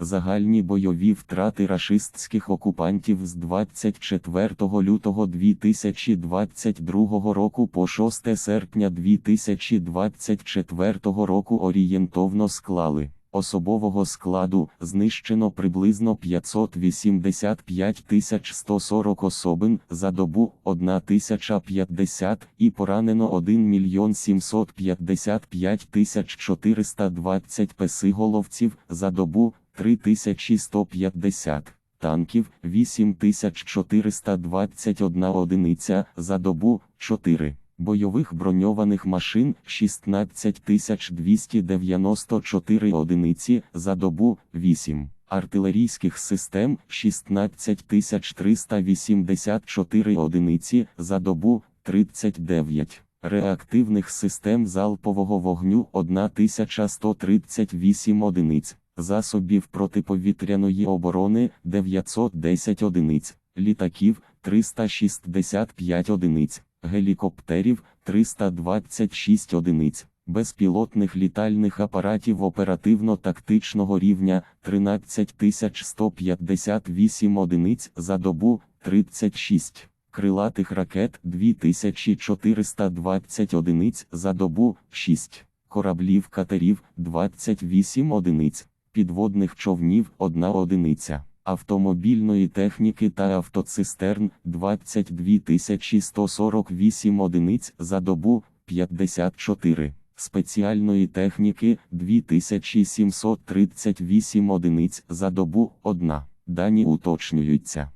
Загальні бойові втрати рашистських окупантів з 24 лютого 2022 року по 6 серпня 2024 року орієнтовно склали. Особового складу знищено приблизно 585 140 особин за добу 1050 і поранено 1 мільйон 755 420 песиголовців за добу 3150 танків 8421 одиниця за добу 4 бойових броньованих машин 16294 одиниці за добу 8 артилерійських систем 16384 одиниці за добу 39 реактивних систем залпового вогню 1138 одиниць засобів протиповітряної оборони 910 одиниць, літаків 365 одиниць, гелікоптерів 326 одиниць, безпілотних літальних апаратів оперативно-тактичного рівня 13158 одиниць за добу 36. Крилатих ракет 2420 одиниць за добу 6, кораблів катерів 28 одиниць, підводних човнів 1 одиниця, автомобільної техніки та автоцистерн 22 148 одиниць за добу 54, спеціальної техніки 2738 одиниць за добу 1. Дані уточнюються.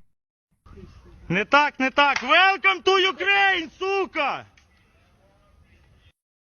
Не так, не так. Welcome to Ukraine, сука!